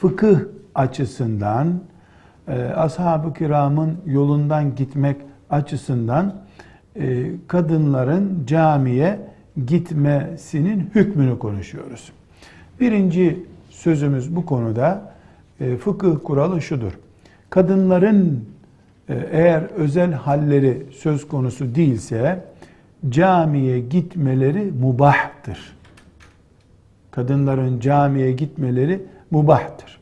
fıkıh açısından, e, ashab-ı kiramın yolundan gitmek açısından e, kadınların camiye gitmesinin hükmünü konuşuyoruz. Birinci sözümüz bu konuda e, fıkıh kuralı şudur. Kadınların eğer özel halleri söz konusu değilse camiye gitmeleri mubahtır. Kadınların camiye gitmeleri mubahtır.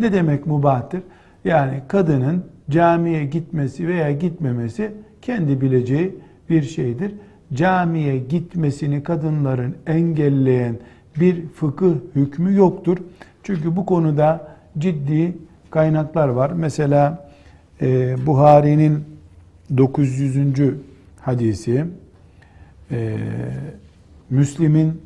Ne demek mubahtır? Yani kadının camiye gitmesi veya gitmemesi kendi bileceği bir şeydir. Camiye gitmesini kadınların engelleyen bir fıkıh hükmü yoktur. Çünkü bu konuda ciddi kaynaklar var. Mesela e, Buhari'nin 900. hadisi, e, Müslim'in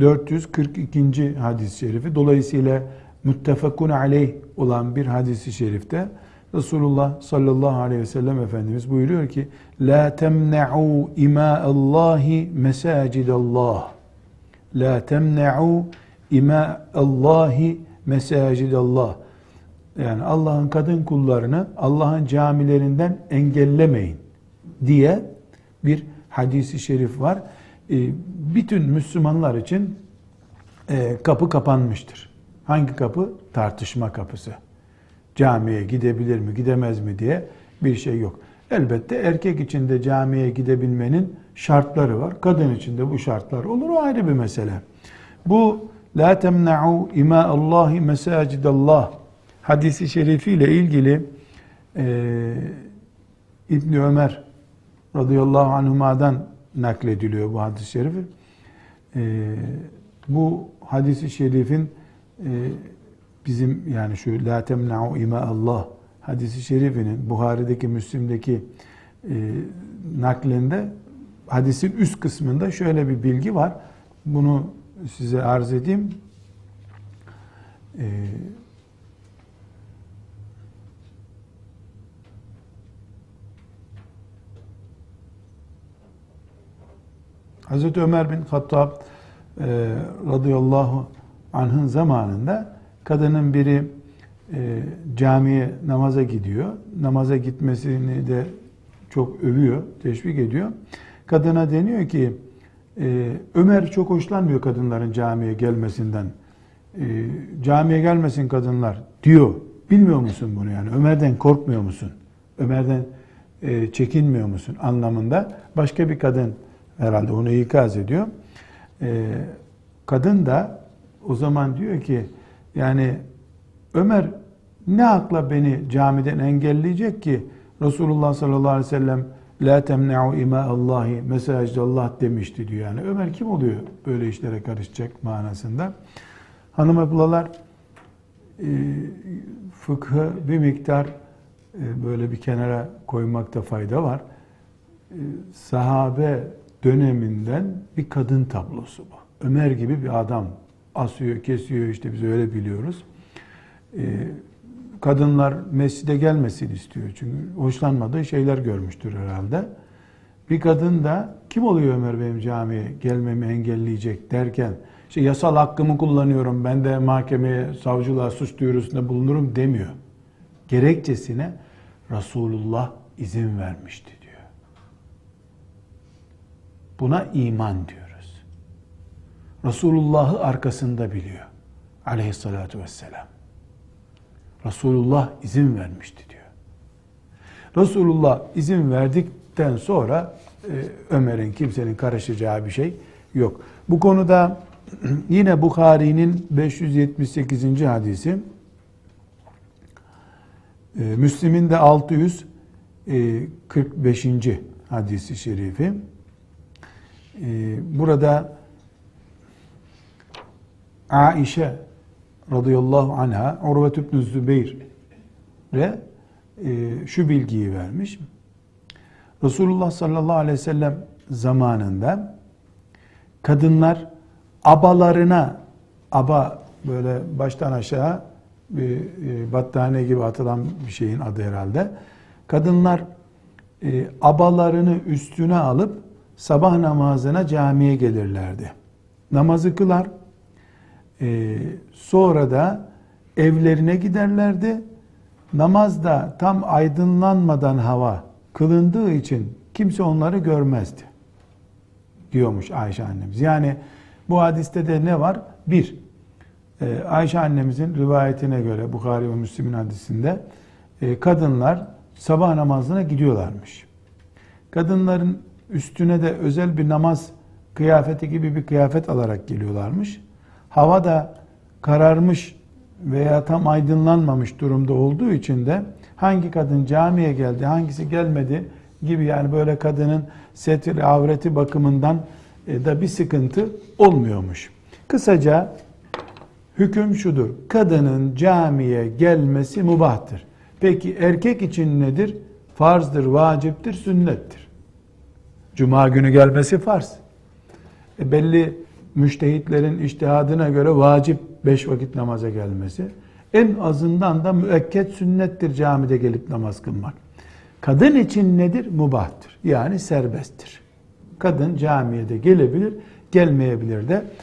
442. hadis-i şerifi. Dolayısıyla muttefakun aleyh olan bir hadisi şerifte Resulullah sallallahu aleyhi ve sellem Efendimiz buyuruyor ki La temne'u ima'allahi mesacidallah La temne'u ima'allahi mesacidallah yani Allah'ın kadın kullarını Allah'ın camilerinden engellemeyin diye bir hadisi şerif var. E, bütün Müslümanlar için e, kapı kapanmıştır. Hangi kapı? Tartışma kapısı. Camiye gidebilir mi, gidemez mi diye bir şey yok. Elbette erkek için de camiye gidebilmenin şartları var. Kadın için de bu şartlar olur. O ayrı bir mesele. Bu la temna'u ima Allahi mesacidallah hadisi şerifiyle ilgili e, İbni Ömer radıyallahu anhuma'dan naklediliyor bu hadis-i şerif. E, bu hadisi şerifin e, bizim yani şu la temna'u ima Allah hadisi şerifinin Buhari'deki Müslim'deki e, naklinde hadisin üst kısmında şöyle bir bilgi var. Bunu size arz edeyim. E, Hazreti Ömer bin Hattab e, radıyallahu anh'ın zamanında kadının biri e, camiye namaza gidiyor. Namaza gitmesini de çok övüyor, teşvik ediyor. Kadına deniyor ki e, Ömer çok hoşlanmıyor kadınların camiye gelmesinden. E, camiye gelmesin kadınlar diyor. Bilmiyor musun bunu yani? Ömer'den korkmuyor musun? Ömer'den e, çekinmiyor musun anlamında başka bir kadın herhalde onu ikaz ediyor. Ee, kadın da o zaman diyor ki yani Ömer ne akla beni camiden engelleyecek ki Resulullah sallallahu aleyhi ve sellem la temne'u ima Allahi mesajda Allah demişti diyor yani. Ömer kim oluyor böyle işlere karışacak manasında. Hanım ablalar e, fıkhı bir miktar e, böyle bir kenara koymakta fayda var. E, sahabe döneminden bir kadın tablosu bu. Ömer gibi bir adam asıyor, kesiyor işte biz öyle biliyoruz. Ee, kadınlar mescide gelmesin istiyor çünkü hoşlanmadığı şeyler görmüştür herhalde. Bir kadın da kim oluyor Ömer benim camiye gelmemi engelleyecek derken işte yasal hakkımı kullanıyorum ben de mahkemeye savcılığa suç duyurusunda bulunurum demiyor. Gerekçesine Resulullah izin vermişti. Buna iman diyoruz. Resulullah'ı arkasında biliyor. Aleyhissalatu vesselam. Resulullah izin vermişti diyor. Resulullah izin verdikten sonra e, Ömer'in kimsenin karışacağı bir şey yok. Bu konuda yine Bukhari'nin 578. hadisi e, Müslim'in de 645. hadisi şerifi burada Aişe radıyallahu anha Urvet ibn Zübeyir ve şu bilgiyi vermiş. Resulullah sallallahu aleyhi ve sellem zamanında kadınlar abalarına aba böyle baştan aşağı bir e, battaniye gibi atılan bir şeyin adı herhalde. Kadınlar e, abalarını üstüne alıp sabah namazına camiye gelirlerdi. Namazı kılar, e, sonra da evlerine giderlerdi. Namazda tam aydınlanmadan hava kılındığı için kimse onları görmezdi. Diyormuş Ayşe annemiz. Yani bu hadiste de ne var? Bir, e, Ayşe annemizin rivayetine göre Bukhari ve Müslim'in hadisinde e, kadınlar sabah namazına gidiyorlarmış. Kadınların üstüne de özel bir namaz kıyafeti gibi bir kıyafet alarak geliyorlarmış. Hava da kararmış veya tam aydınlanmamış durumda olduğu için de hangi kadın camiye geldi, hangisi gelmedi gibi yani böyle kadının setir avreti bakımından e, da bir sıkıntı olmuyormuş. Kısaca hüküm şudur. Kadının camiye gelmesi mubahtır. Peki erkek için nedir? Farzdır, vaciptir, sünnettir. Cuma günü gelmesi farz. E belli müştehitlerin iştihadına göre vacip beş vakit namaza gelmesi. En azından da müekket sünnettir camide gelip namaz kılmak. Kadın için nedir? Mubahtır. Yani serbesttir. Kadın camiye de gelebilir, gelmeyebilir de.